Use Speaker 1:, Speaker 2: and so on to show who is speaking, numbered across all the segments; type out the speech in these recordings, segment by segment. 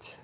Speaker 1: 気。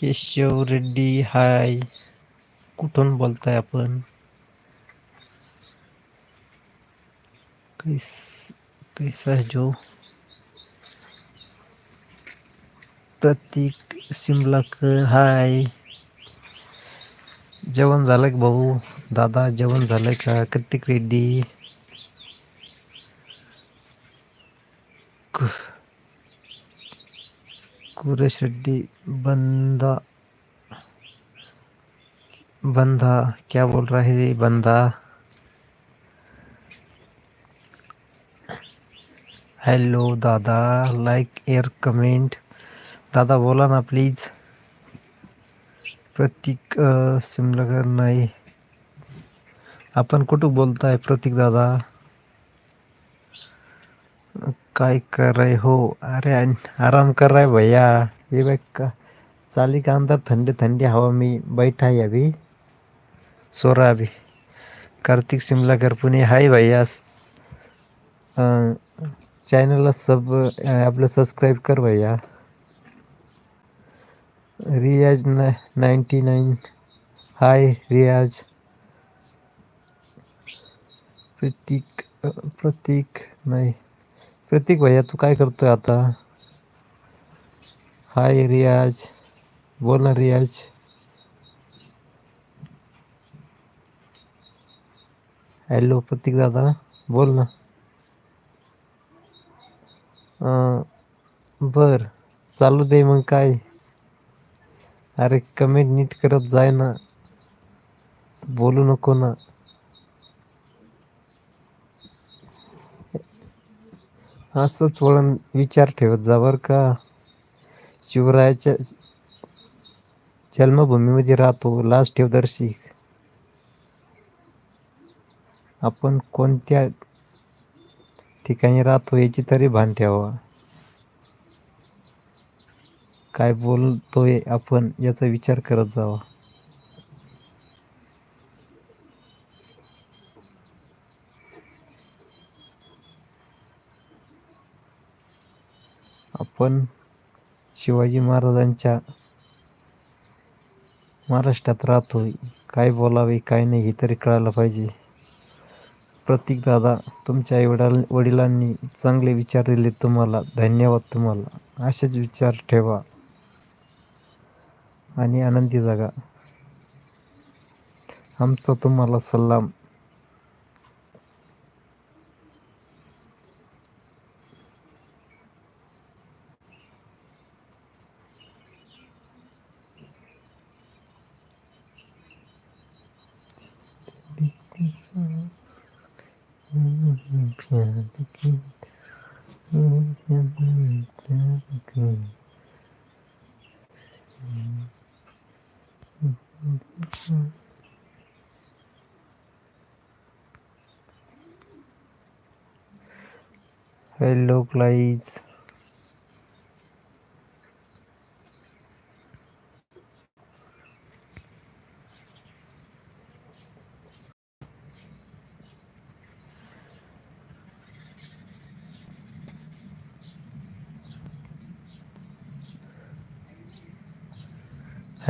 Speaker 1: केशव रेड्डी हाय. कुठून बोलताय आपण? कैस कैसा है जो? प्रतीक सिमलाकर हाय. जेवण झालं का भाऊ? दादा जेवण झालं का? कृतिक रेड्डी. कु- रेड्डी बंदा बंदा क्या बोल रहा है ये बंदा? हॅलो दादा लाईक एअर कमेंट दादा बोला ना प्लीज प्रतीक अ, सिमलकर नाही। आपण कुठं बोलताय प्रतीक दादा? काय कर रहे हो? अरे आराम कर रहा है भैया। ये बघ का चाली का अंदर ठंडी ठंडी हवा में बैठा है अभी। सो रहा अभी। कार्तिक शिमला पुणे हाय भैया। चॅनलला सब आपलं सबस्क्राईब कर भैया। रियाज नाईन्टी नाईन हाय रियाज। प्रतीक प्रतीक नाही। प्रतीक भैया तू काय करतोय आता? हाय रियाज बोल ना रियाज हॅलो प्रतीक दादा. बोल ना. बर. चालू दे मग काय? अरे कमेंट नीट करत जाय ना. बोलू नको ना. असंच वळण विचार ठेवत जा बर का. शिवरायाच्या जन्मभूमीमध्ये राहतो लास्ट ठेवदर्शी आपण कोणत्या ठिकाणी राहतो याची तरी भान ठेवा. काय बोलतोय आपण याचा विचार करत जावा. आपण शिवाजी महाराजांच्या महाराष्ट्रात राहतोय. काय बोलावे काय नाही हे तरी कळायला पाहिजे. प्रतीक दादा तुमच्या आई वडिलांनी चांगले विचार दिले तुम्हाला. धन्यवाद तुम्हाला. असेच विचार ठेवा. आणि आनंदी जगा. आमचा तुम्हाला सल्लाम हॅलो गाईज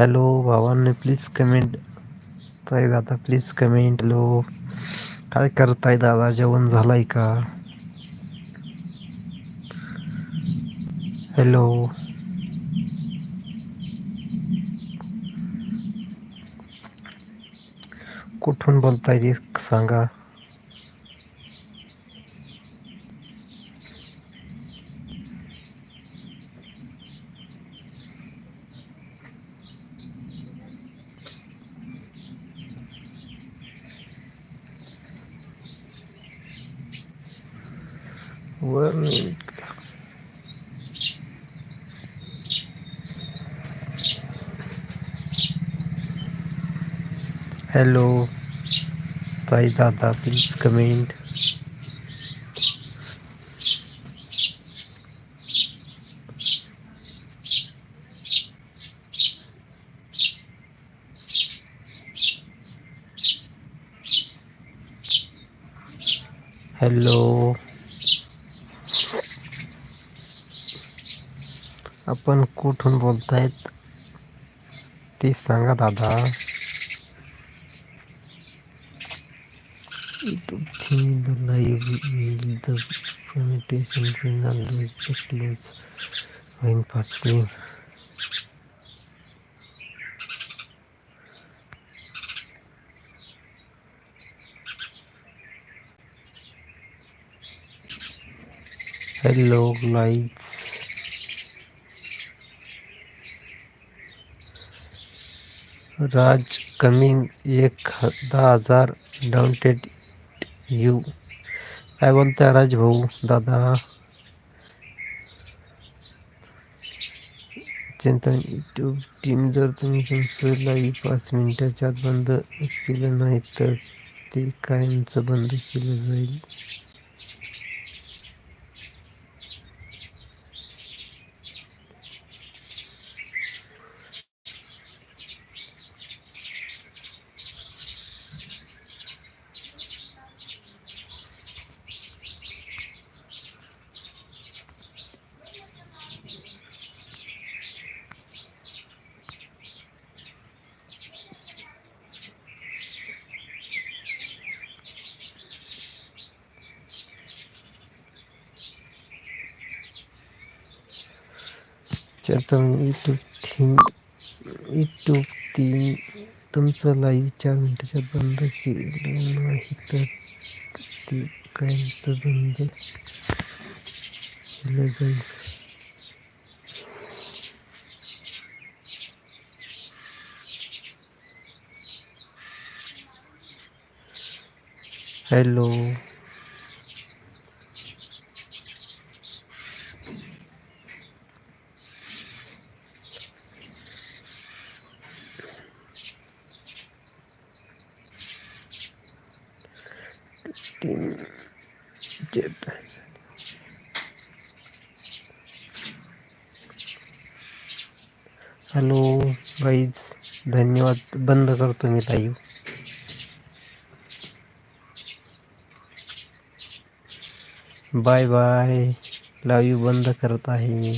Speaker 1: हॅलो भावांनी प्लीज कमेंट ताई दादा प्लीज कमेंट लो काय करताय दादा जेवण झालंय का? हॅलो. कुठून बोलताय ते सांगा. वन हॅलो ताई दादा प्लीज कमेंट हॅलो आपण कुठून बोलतायत ते सांगा दादा YouTube theme the live will the permutation final close when passing hello lights Raj coming एक ह- दहा हजार डाउनटेड यू. काय बोलताय राज भाऊ दादा. चिंतन यूट्यूब टीम जर तुम्ही तुमचं लाईव्ह पाच मिनिटाच्या आत बंद केलं नाही तर ते कायमचं बंद केलं जाईल. चिंतन यूट्यूब थीम यूट्यूब तीन तुमचं लाईव्ह चार मिनटाच्या बंद केलं नाही तर ते कायमचं बंद केलं जाईल. हॅलो टीम हॅलो गाईज धन्यवाद. बंद करतो मी लाईव्ह बाय बाय लाईव्ह बंद करत आहे मी.